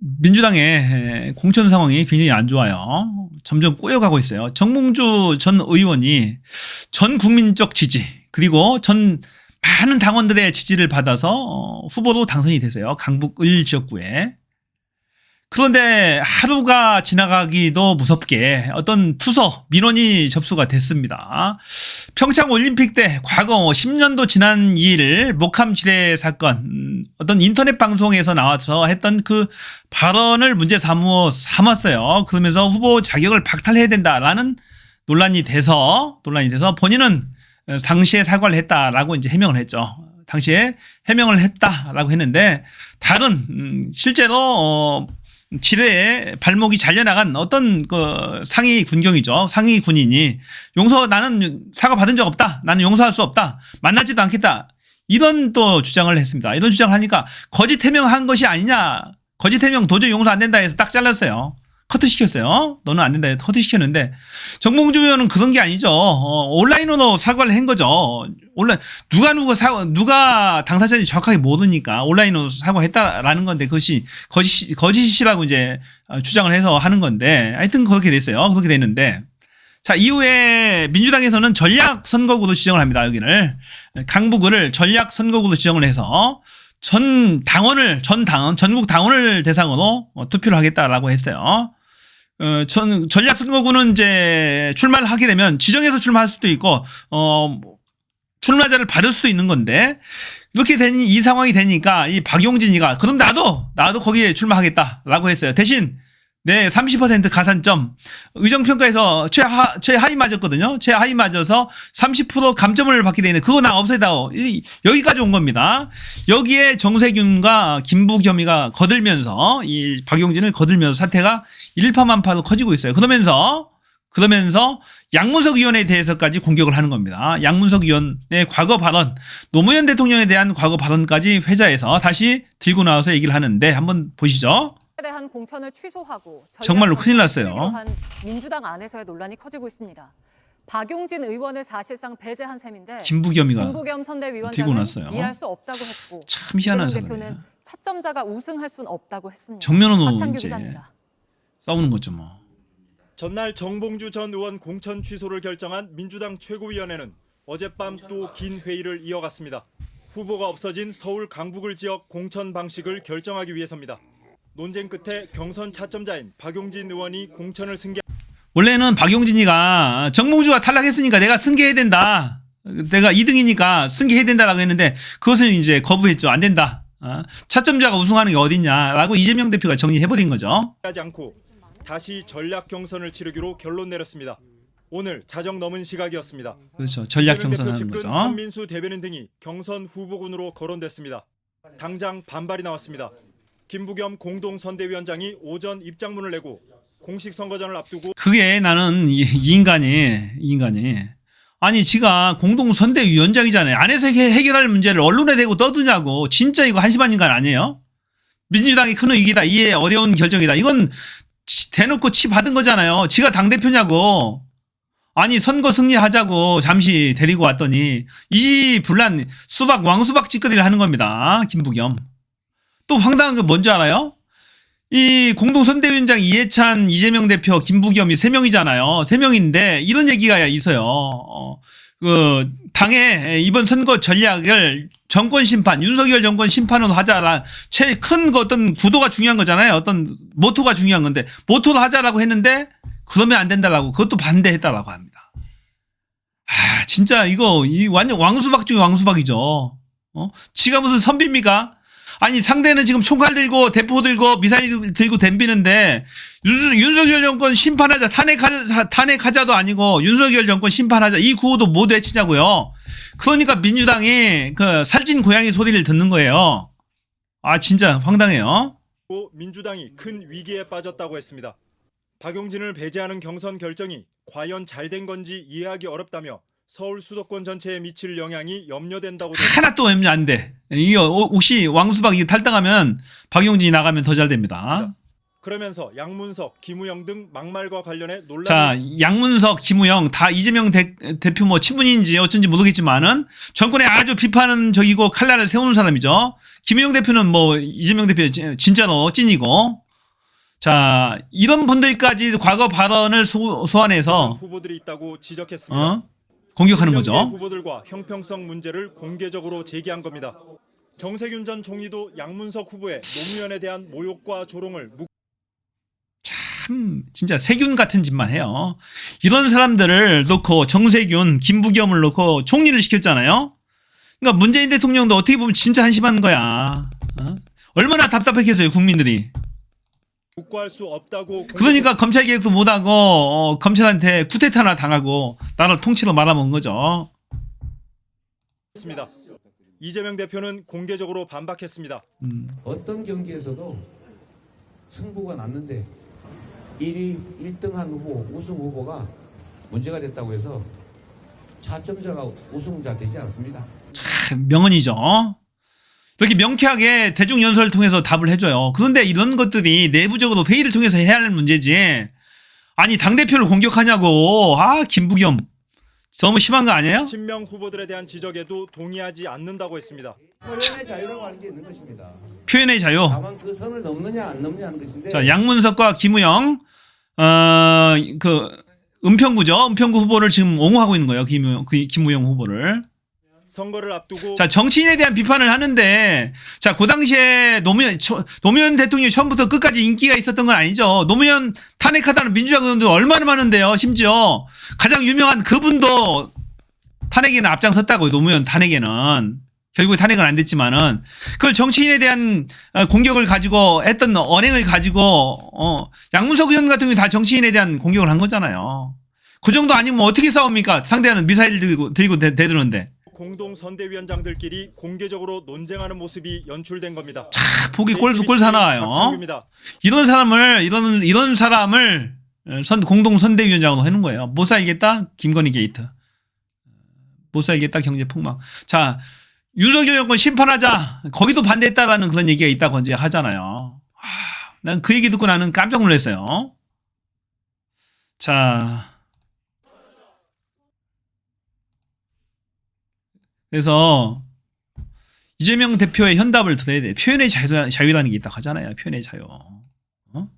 민주당의 공천 상황이 굉장히 안 좋아요. 점점 꼬여가고 있어요. 정몽주 전 의원이 전 국민적 지지 그리고 전 많은 당원들의 지지를 받아서 어, 후보로 당선이 되세요. 강북 을 지역구에. 그런데 하루가 지나가기도 무섭게 어떤 투서 민원이 접수가 됐습니다. 평창 올림픽 때 과거 10년도 지난 일 목함 지뢰 사건 음, 어떤 인터넷 방송에서 나와서 했던 그 발언을 문제 삼어 삼았어요. 그러면서 후보 자격을 박탈해야 된다라는 논란이 돼서 논란이 돼서 본인은 어, 당시에 사과를 했다라고 이제 해명을 했죠. 당시에 해명을 했다라고 했는데 다른 음, 실제로 어, 지뢰에 발목이 잘려나간 어떤 그 상위 군경이죠. 상위 군인이 용서 나는 사과 받은 적 없다. 나는 용서할 수 없다. 만나지도 않겠다. 이런 또 주장을 했습니다. 이런 주장을 하니까 거짓 해명한 것이 아니냐. 거짓 해명 도저히 용서 안 된다 해서 딱 잘랐어요. 커트 시켰어요. 너는 안 된다 해서 커트 시켰는데 정봉주 의원은 그런 게 아니죠. 어, 온라인으로 사과를 한 거죠. 온라인 누가 누가 사 누가 당사자인지 정확하게 모르니까 온라인으로 사과했다라는 건데 그것이 거짓 거짓이라고 이제 어, 주장을 해서 하는 건데 하여튼 그렇게 됐어요. 그렇게 됐는데 자 이후에 민주당에서는 전략 선거구로 지정을 합니다. 여기를 강북을 전략 선거구로 지정을 해서 전 당원을 전 당원 전국 당원을 대상으로 어, 투표를 하겠다라고 했어요. 어, 전 전략 선거구는 이제 출마를 하게 되면 지정해서 출마할 수도 있고 어 출마자를 받을 수도 있는 건데 이렇게 되니 이 상황이 되니까 이 박용진이가 그럼 나도 나도 거기에 출마하겠다라고 했어요. 대신 네, 30% 가산점. 의정평가에서 최하, 최하위 맞았거든요. 최하위 맞아서 30% 감점을 받게 되는 그거 나 없애다오. 이- 여기까지 온 겁니다. 여기에 정세균과 김부겸이가 거들면서 이 박용진을 거들면서 사태가 일파만파로 커지고 있어요. 그러면서 그러면서 양문석 의원에 대해서까지 공격을 하는 겁니다. 양문석 의원의 과거 발언, 노무현 대통령에 대한 과거 발언까지 회자해서 다시 들고 나와서 얘기를 하는데 한번 보시죠. 에 대한 공천을 취소하고 정말로 큰일 났어요. 민주당 안에서의 논란이 커지고 있습니다. 박용진 의원을 사실상 배제한 셈인데 김부겸이가 김부겸 선대위원장은. 이해할 수 없다고 했고 참 희한한. 대표는 차점자가 우승할 수는 없다고 했습니다. 정면으로 이제. 싸우는 거죠 뭐. 전날 정봉주 전 의원 공천 취소를 결정한 민주당 최고위원회는 어젯밤 또 긴 회의를 이어갔습니다. 후보가 없어진 서울 강북을 지역 공천 방식을 결정하기 위해서입니다. 논쟁 끝에 경선 차점자인 박용진 의원이 공천을 승계 원래는 박용진이가 정몽주가 탈락했으니까 내가 승계해야 된다. 내가 2등이니까 승계해야 된다라고 했는데 그것을 이제 거부했죠. 안 된다. 어? 차점자가 우승하는 게 어딨냐라고 이재명 대표가 정리해버린 거죠. 하지 않고 다시 전략 경선을 치르기로 결론 내렸습니다. 오늘 자정 넘은 시각이었습니다. 그렇죠. 전략 경선하는 거죠. 한민수 대변인 등이 경선 후보군으로 거론됐습니다. 당장 반발이 나왔습니다. 김부겸 공동선대위원장이 오전 입장문을 내고 공식 선거전을 앞두고 그게 나는 이, 이 인간이 이 인간이 아니 지가 공동 선대위원장이잖아요. 안에서 해- 해결할 문제를 언론에 대고 떠드냐고. 진짜 이거 한심한 인간 아니에요? 민주당이 큰 위기다. 이에 어려운 결정이다. 이건 치- 대놓고 치 받은 거잖아요. 지가 당 대표냐고. 아니 선거 승리하자고 잠시 데리고 왔더니 이 분란 수박 왕수박 짓거리를 하는 겁니다. 김부겸. 또 황당한 게 뭔지 알아요? 이 공동선대위원장 이해찬, 이재명 대표, 김부겸이 세 명이잖아요. 세 명인데 이런 얘기가 있어요. 어, 그 당의 이번 선거 전략을 정권 심판, 윤석열 정권 심판으로 하자라 최큰 그 어떤 구도가 중요한 거잖아요. 어떤 모토가 중요한 건데 모토로 하자라고 했는데 그러면 안 된다라고 그것도 반대했다라고 합니다. 아 진짜 이거 이 완전 왕수박 중에 왕수박이죠. 어? 지가 무슨 선비입니까? 아니 상대는 지금 총칼 들고 대포 들고 미사일 들고 덤비는데 윤, 윤석열 정권 심판하자 탄핵하자 탄핵하자도 아니고 윤석열 정권 심판하자 이 구호도 모두 해치자고요. 그러니까 민주당이 그 살찐 고양이 소리를 듣는 거예요. 아 진짜 황당해요. 민주당이 큰 위기에 빠졌다고 했습니다. 박용진을 배제하는 경선 결정이 과연 잘 된 건지 이해하기 어렵다며 서울 수도권 전체에 미칠 영향이 염려된다고 하나 또 안 돼. 이게 어, 혹시 왕수박 이거 탈당하면 박용진이 나가면 더 잘 됩니다. 그러면서 양문석, 김우영 등 막말과 관련해 논란이 자, 양문석, 김우영 다 이재명 대, 대표 뭐 친분인지 어쩐지 모르겠지만은 정권에 아주 비판은 적이고 칼날을 세우는 사람이죠. 김우영 대표는 뭐 이재명 대표 진- 진짜로 찐이고 자, 이런 분들까지 과거 발언을 소, 소환해서 후보들이 있다고 지적했습니다. 어? 공격하는 거죠. 후보들과 형평성 문제를 공개적으로 제기한 겁니다. 정세균 전 총리도 양문석 후보의 노무현에 대한 모욕과 조롱을 묵참 진짜 세균 같은 짓만 해요. 이런 사람들을 놓고 정세균, 김부겸을 놓고 총리를 시켰잖아요. 그러니까 문재인 대통령도 어떻게 보면 진짜 한심한 거야. 어? 얼마나 답답했겠어요 국민들이. 묵과할 수 없다고 그러니까 검찰 개혁도 못하고 어, 검찰한테 쿠데타나 당하고 나라 통치로 말아먹은 거죠. 공개했습니다. 이재명 대표는 공개적으로 반박했습니다. 음. 어떤 경기에서도 승부가 났는데 1위 1등한 후보 우승 후보가 문제가 됐다고 해서 차점자가 우승자 되지 않습니다. 참 명언이죠. 이렇게 명쾌하게 대중 연설을 통해서 답을 해줘요. 그런데 이런 것들이 내부적으로 회의를 통해서 해야 할 문제지. 아니 당 대표를 공격하냐고. 아 김부겸 너무 심한 거 아니에요? 친명 후보들에 대한 지적에도 동의하지 않는다고 했습니다. 표현의 자유라고 하는 게 있는 것입니다. 표현의 자유. 다만 그 선을 넘느냐 안 넘느냐 하는 것인데 자 양문석과 김우영 어그 은평구죠. 은평구 후보를 지금 옹호하고 있는 거예요. 김우영, 그 김우영 후보를. 선거를 앞두고 자 정치인에 대한 비판을 하는데 자 그 당시에 노무현 처- 노무현 대통령이 처음부터 끝까지 인기가 있었던 건 아니죠. 노무현 탄핵하다는 민주당 의원들 얼마나 많은데요. 심지어 가장 유명한 그분도 탄핵에는 앞장섰다고요. 노무현 탄핵에는 결국에 탄핵은 안 됐지만은 그걸 정치인에 대한 어, 공격을 가지고 했던 언행을 가지고 어 양문석 의원 같은 경우 다 정치인에 대한 공격을 한 거잖아요. 그 정도 아니면 어떻게 싸웁니까? 상대하는 미사일 들고 들고 대, 대드는데. 공동 선대위원장들끼리 공개적으로 논쟁하는 모습이 연출된 겁니다. 보기 꼴, 꼴 사나워요. 박창규입니다. 이런 사람을 이런 이런 사람을 선 공동 선대위원장으로 해놓은 거예요. 못 살겠다 김건희 게이트. 못 살겠다 경제 폭망. 자 윤석열 정권 심판하자. 거기도 반대했다라는 그런 얘기가 있다고 이제 하잖아요. 난 그 얘기 듣고 나는 깜짝 놀랐어요. 자. 그래서 이재명 대표의 현답을 들어야 돼. 표현의 자유, 자유라는 게 있다고 하잖아요. 표현의 자유. 어?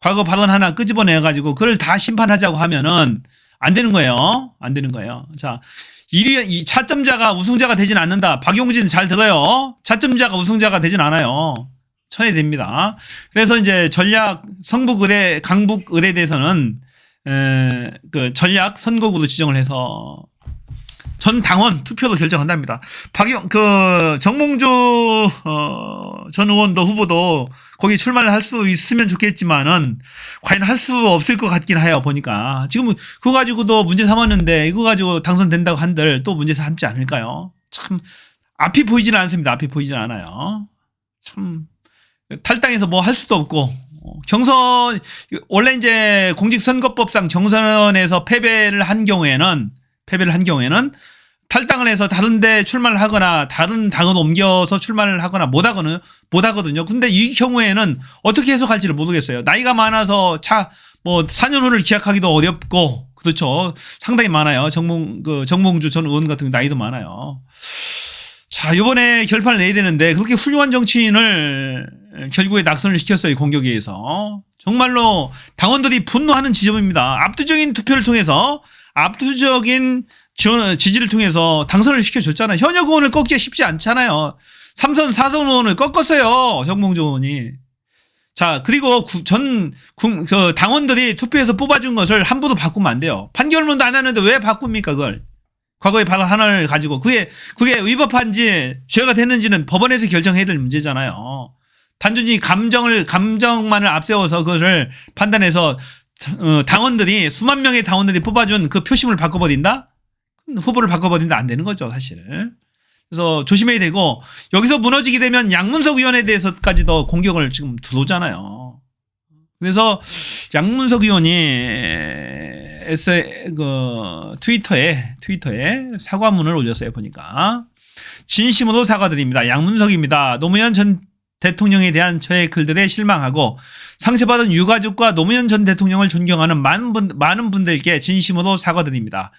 과거 발언 하나 끄집어내가지고 그걸 다 심판하자고 하면은 안 되는 거예요. 안 되는 거예요. 자, 일이, 이 차점자가 우승자가 되진 않는다. 박용진 잘 들어요. 차점자가 우승자가 되진 않아요. 천해됩니다. 그래서 이제 전략 성북 의뢰, 강북 의뢰에 대해서는 에, 그 전략 선거구로 지정을 해서 전 당원 투표로 결정한답니다. 박영 그 정몽주 어, 전 의원도 후보도 거기 출마를 할 수 있으면 좋겠지만은 과연 할 수 없을 것 같긴 해요 보니까 지금 그거 가지고도 문제 삼았는데 이거 가지고 당선된다고 한들 또 문제 삼지 않을까요? 참 앞이 보이지는 않습니다. 앞이 보이지는 않아요. 참 탈당해서 뭐 할 수도 없고 어, 경선 원래 이제 공직선거법상 경선에서 패배를 한 경우에는 패배를 한 경우에는 탈당을 해서 다른 데 출마를 하거나 다른 당으로 옮겨서 출마를 하거나 못 하거든요. 못 하거든요. 근데 이 경우에는 어떻게 해석할지를 모르겠어요. 나이가 많아서 차 뭐 4년 후를 기약하기도 어렵고 그렇죠. 상당히 많아요. 정몽 그 정몽주 전 의원 같은 나이도 많아요. 자, 요번에 결판을 내야 되는데 그렇게 훌륭한 정치인을 결국에 낙선을 시켰어요. 공격에 의해서. 정말로 당원들이 분노하는 지점입니다. 압도적인 투표를 통해서 압도적인 지원, 지지를 통해서 당선을 시켜줬잖아요. 현역 의원을 꺾기가 쉽지 않잖아요. 삼선, 사선 의원을 꺾었어요. 정몽주 의원이. 자, 그리고 구- 전, 구- 저, 당원들이 투표해서 뽑아준 것을 함부로 바꾸면 안 돼요. 판결문도 안 하는데 왜 바꿉니까, 그걸? 과거의 발언 하나를 가지고. 그게, 그게 위법한지, 죄가 됐는지는 법원에서 결정해야 될 문제잖아요. 단순히 감정을, 감정만을 앞세워서 그것을 판단해서, 어, 당원들이, 수만 명의 당원들이 뽑아준 그 표심을 바꿔버린다? 후보를 바꿔버린다 안 되는 거죠, 사실. 그래서 조심해야 되고, 여기서 무너지게 되면 양문석 의원에 대해서까지도 공격을 지금 들어오잖아요. 그래서 양문석 의원이 에세, 그, 트위터에, 트위터에 사과문을 올렸어요, 보니까. 진심으로 사과드립니다. 양문석입니다. 노무현 전 대통령에 대한 저의 글들에 실망하고 상처받은 유가족과 노무현 전 대통령을 존경하는 많은 분, 많은 분들께 진심으로 사과드립니다.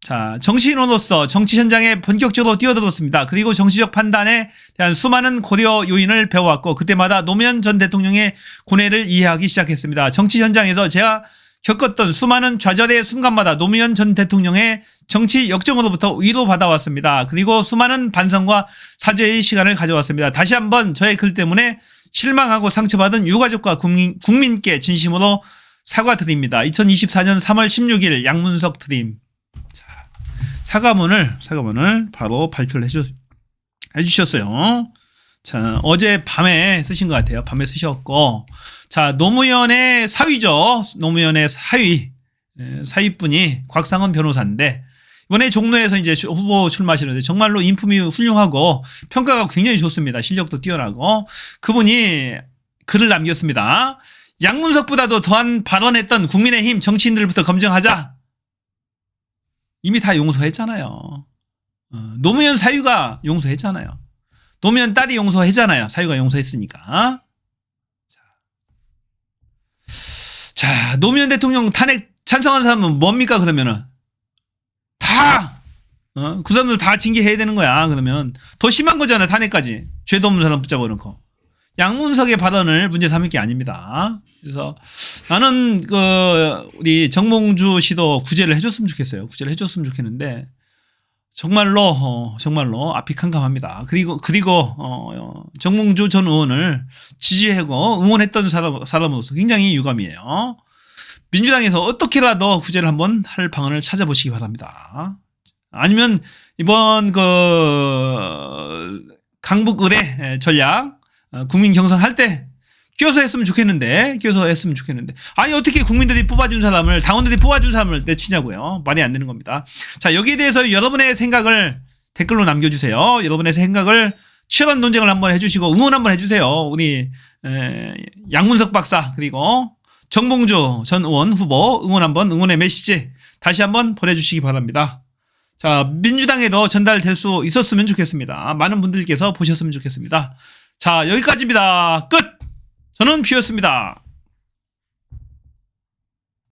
자, 정치인으로서 정치 현장에 본격적으로 뛰어들었습니다. 그리고 정치적 판단에 대한 수많은 고려 요인을 배워왔고 그때마다 노무현 전 대통령의 고뇌를 이해하기 시작했습니다. 정치 현장에서 제가 겪었던 수많은 좌절의 순간마다 노무현 전 대통령의 정치 역정으로부터 위로받아왔습니다. 그리고 수많은 반성과 사죄의 시간을 가져왔습니다. 다시 한번 저의 글 때문에 실망하고 상처받은 유가족과 국민, 국민께 진심으로 사과드립니다. 2024년 3월 16일 양문석 트림. 자, 사과문을, 사과문을 바로 발표를 해주, 해주셨어요. 자, 어제 밤에 쓰신 것 같아요. 밤에 쓰셨고. 자, 노무현의 사위죠. 노무현의 사위. 에, 사위분이 곽상은 변호사인데, 이번에 종로에서 이제 주- 후보 출마하시는데 정말로 인품이 훌륭하고 평가가 굉장히 좋습니다. 실력도 뛰어나고. 그분이 글을 남겼습니다. 양문석보다도 더한 발언했던 국민의힘 정치인들부터 검증하자. 이미 다 용서했잖아요. 어, 노무현 사유가 용서했잖아요. 노무현 딸이 용서했잖아요. 사유가 용서했으니까. 자, 자, 노무현 대통령 탄핵 찬성한 사람은 뭡니까 그러면은 다 어? 그 사람들 다 징계해야 되는 거야. 그러면 더 심한 거잖아 탄핵까지 죄도 없는 사람 붙잡아 놓고 양문석의 발언을 문제 삼을 게 아닙니다. 그래서 나는 그 우리 정몽주 씨도 구제를 해줬으면 좋겠어요. 구제를 해줬으면 좋겠는데 정말로 어, 정말로 앞이 캄캄합니다. 그리고 그리고 어, 어, 정몽주 전 의원을 지지하고 응원했던 사람 사람으로서 굉장히 유감이에요. 민주당에서 어떻게라도 구제를 한번 할 방안을 찾아보시기 바랍니다. 아니면 이번 그 강북 의뢰 전략 어, 국민 경선 할때 끼어서 했으면 좋겠는데 끼어서 했으면 좋겠는데. 아니 어떻게 국민들이 뽑아준 사람을 당원들이 뽑아준 사람을 내치냐고요. 말이 안 되는 겁니다. 자 여기에 대해서 여러분의 생각을 댓글로 남겨주세요. 여러분의 생각을 치열한 논쟁을 한번 해주시고 응원 한번 해주세요. 우리 에, 양문석 박사 그리고 정봉주 전 의원 후보 응원 한번 응원의 메시지 다시 한번 보내주시기 바랍니다. 자 민주당에도 전달될 수 있었으면 좋겠습니다. 많은 분들께서 보셨으면 좋겠습니다. 자 여기까지입니다. 끝 저는 피었습니다.